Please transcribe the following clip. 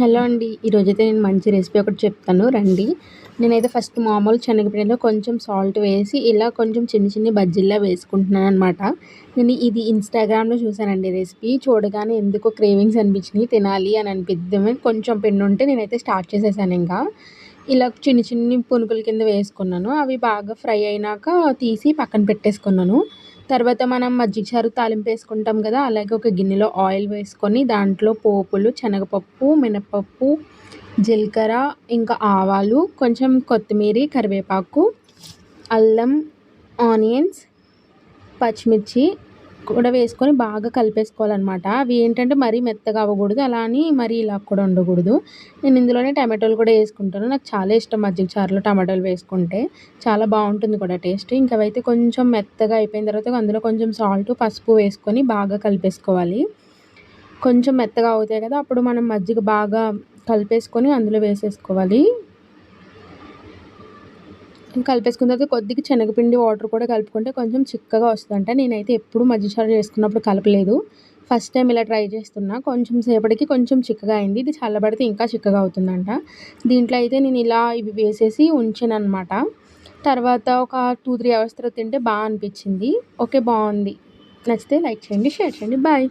Hello అండి. ఈరోజైతే నేను మంచి రెసిపీ ఒకటి చెప్తాను. రండి. నేనైతే ఫస్ట్ మామూలు శనగపిండిలో కొంచెం సాల్ట్ వేసి ఇలా కొంచెం చిన్న చిన్న బజ్జీల్లా వేసుకుంటున్నాను అనమాట నేను ఇది ఇన్స్టాగ్రామ్లో చూసానండి రెసిపీ. చూడగానే ఎందుకో క్రేవింగ్స్ అనిపించినాయి తినాలి అని అనిపిద్దామని కొంచెం పిండి ఉంటే నేనైతే స్టార్ట్ చేసేసాను ఇంకా. ఇలా చిన్న చిన్ని పునుకుల కింద వేసుకున్నాను. అవి బాగా ఫ్రై అయినాక తీసి పక్కన పెట్టేసుకున్నాను. తర్వాత మనం మజ్జిగ చారు తాలింపు వేసుకుంటాం కదా అలాగే ఒక గిన్నెలో ఆయిల్ వేసుకొని దాంట్లో పోపులు శనగపప్పు మినపప్పు జీలకర్ర ఇంకా ఆవాలు కొంచెం కొత్తిమీర కరివేపాకు అల్లం ఆనియన్స్ పచ్చిమిర్చి కూడా వేసుకొని బాగా కలిపేసుకోవాలన్నమాట. అవి ఏంటంటే మరీ మెత్తగా అవ్వకూడదు. అలా అని మరీ ఇలా కూడా ఉండకూడదు. నేను ఇందులోనే టమాటోలు కూడా వేసుకుంటాను. నాకు చాలా ఇష్టం మజ్జిగ చారులో టమాటోలు వేసుకుంటే. చాలా బాగుంటుంది కూడా టేస్ట్. ఇంకా కొంచెం మెత్తగా అయిపోయిన తర్వాత అందులో కొంచెం సాల్ట్ పసుపు వేసుకొని బాగా కలిపేసుకోవాలి. కొంచెం మెత్తగా అవుతాయి కదా అప్పుడు మనం మజ్జిగ బాగా కలిపేసుకొని అందులో వేసేసుకోవాలి. కలిపేసుకున్న తర్వాత కొద్దిగా శనగపిండి వాటర్ కూడా కలుపుకుంటే కొంచెం చిక్కగా వస్తుందంట. నేనైతే ఎప్పుడు మజ్జిచారు చేసుకున్నప్పుడు కలపలేదు. ఫస్ట్ టైం ఇలా ట్రై చేస్తున్నా. కొంచెం సేపటికి కొంచెం చిక్కగా అయింది. ఇది చల్లబడితే ఇంకా చిక్కగా అవుతుందంట. దీంట్లో అయితే నేను ఇలా ఇవి వేసేసి ఉంచాను అనమాట తర్వాత ఒక టూ త్రీ అవర్స్ తర్వాత తింటే బాగా అనిపించింది. ఓకే బాగుంది. నచ్చితే లైక్ చేయండి షేర్ చేయండి. బాయ్.